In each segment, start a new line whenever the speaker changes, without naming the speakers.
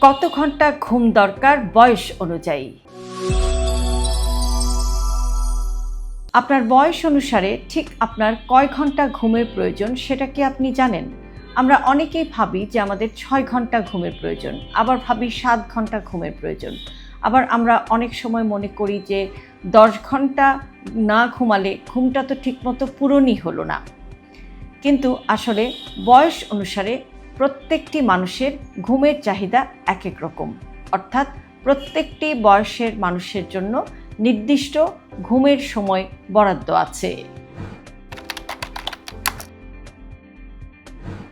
কত ঘণ্টা ঘুম দরকার বয়স অনুযায়ী? আপনার বয়স অনুসারে ঠিক আপনার কয় ঘণ্টা ঘুমের প্রয়োজন সেটা কি আপনি জানেন? আমরা অনেকেই ভাবি যে আমাদের ছয় ঘণ্টা ঘুমের প্রয়োজন, আবার ভাবি সাত ঘণ্টা ঘুমের প্রয়োজন। আবার আমরা অনেক সময় মনে করি যে দশ ঘণ্টা না ঘুমালে ঘুমটা তো ঠিকমতো পূরণই হলো না। কিন্তু আসলে বয়স অনুসারে প্রত্যেকটি মানুষের ঘুমের চাহিদা এক এক রকম। অর্থাৎ প্রত্যেকটি বয়সের মানুষের জন্য নির্দিষ্ট ঘুমের সময় বরাদ্দ আছে।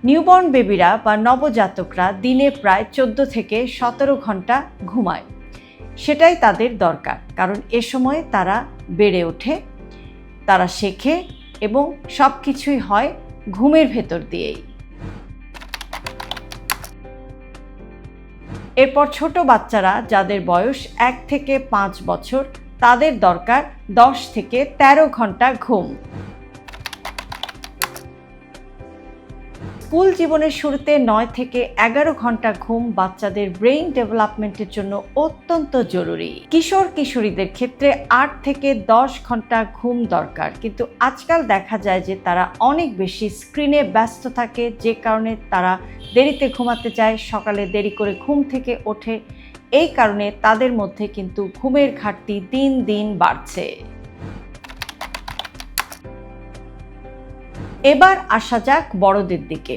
নিউবর্ন বেবিরা বা নবজাতকরা দিনে প্রায় চোদ্দ থেকে সতেরো ঘণ্টা ঘুমায়। সেটাই তাদের দরকার, কারণ এ সময় তারা বেড়ে ওঠে, তারা শেখে এবং সব কিছুই হয় ঘুমের ভেতর দিয়েই। এরপর ছোট বাচ্চারা যাদের বয়স এক থেকে পাঁচ বছর, তাদের দরকার দশ থেকে ১৩ ঘণ্টা ঘুম। স্কুল জীবনের শুরুতে নয় থেকে এগারো ঘণ্টা ঘুম বাচ্চাদের ব্রেইন ডেভেলপমেন্টের জন্য অত্যন্ত জরুরি। কিশোর কিশোরীদের ক্ষেত্রে আট থেকে দশ ঘণ্টা ঘুম দরকার। কিন্তু আজকাল দেখা যায় যে তারা অনেক বেশি স্ক্রিনে ব্যস্ত থাকে, যে কারণে তারা দেরিতে ঘুমাতে যায়, সকালে দেরি করে ঘুম থেকে ওঠে। এই কারণে তাদের মধ্যে কিন্তু ঘুমের ঘাটতি দিন দিন বাড়ছে। এবার আসা যাক বড়দের দিকে।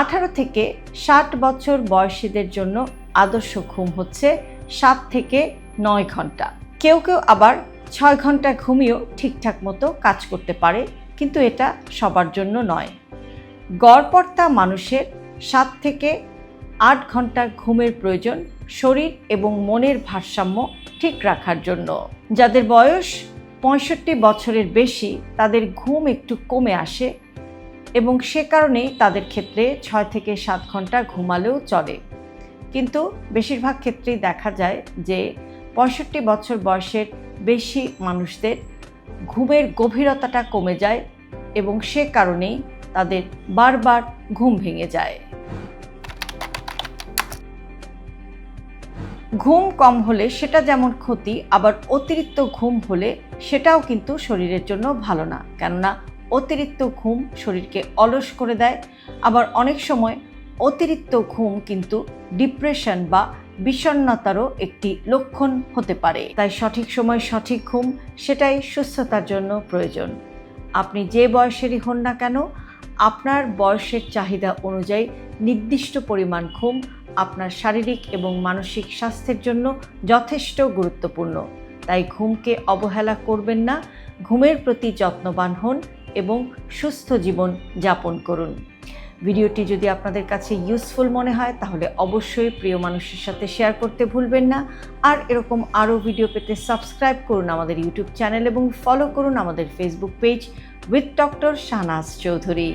আঠারো থেকে ষাট বছর বয়সীদের জন্য আদর্শ ঘুম হচ্ছে সাত থেকে নয় ঘণ্টা। কেউ কেউ আবার ছয় ঘণ্টা ঘুমিয়েও ঠিকঠাক মতো কাজ করতে পারে, কিন্তু এটা সবার জন্য নয়। গড়পড়তা মানুষের সাত থেকে আট ঘণ্টা ঘুমের প্রয়োজন শরীর এবং মনের ভারসাম্য ঠিক রাখার জন্য। যাদের বয়স পঁয়ষট্টি বছরের বেশি তাদের ঘুম একটু কমে আসে এবং সে কারণেই তাদের ক্ষেত্রে ছয় থেকে সাত ঘণ্টা ঘুমালেও চলে। কিন্তু বেশিরভাগ ক্ষেত্রেই দেখা যায় যে পঁয়ষট্টি বছর বয়সের বেশি মানুষদের ঘুমের গভীরতাটা কমে যায় এবং সে কারণেই তাদের বারবার ঘুম ভেঙে যায়। ঘুম কম হলে সেটা যেমন ক্ষতি, আবার অতিরিক্ত ঘুম হলে সেটাও কিন্তু শরীরের জন্য ভালো না। কেননা অতিরিক্ত ঘুম শরীরকে অলস করে দেয়, আবার অনেক সময় অতিরিক্ত ঘুম কিন্তু ডিপ্রেশন বা বিষণ্ণতারও একটি লক্ষণ হতে পারে। তাই সঠিক সময় সঠিক ঘুম, সেটাই সুস্থতার জন্য প্রয়োজন। আপনি যে বয়সেরই হন না কেন, আপনার বয়সের চাহিদা অনুযায়ী নির্দিষ্ট পরিমাণ ঘুম আপনার শারীরিক এবং মানসিক স্বাস্থ্যের জন্য যথেষ্ট গুরুত্বপূর্ণ। তাই ঘুমকে অবহেলা করবেন না, ঘুমের প্রতি যত্নবান হন এবং সুস্থ জীবন যাপন করুন। ভিডিওটি যদি আপনাদের কাছে ইউজফুল মনে হয়, তাহলে অবশ্যই প্রিয় মানুষের সাথে শেয়ার করতে ভুলবেন না। আর এরকম আরও ভিডিও পেতে সাবস্ক্রাইব করুন আমাদের ইউটিউব চ্যানেল এবং ফলো করুন আমাদের Facebook page with doctor Shahnaz Chowdhury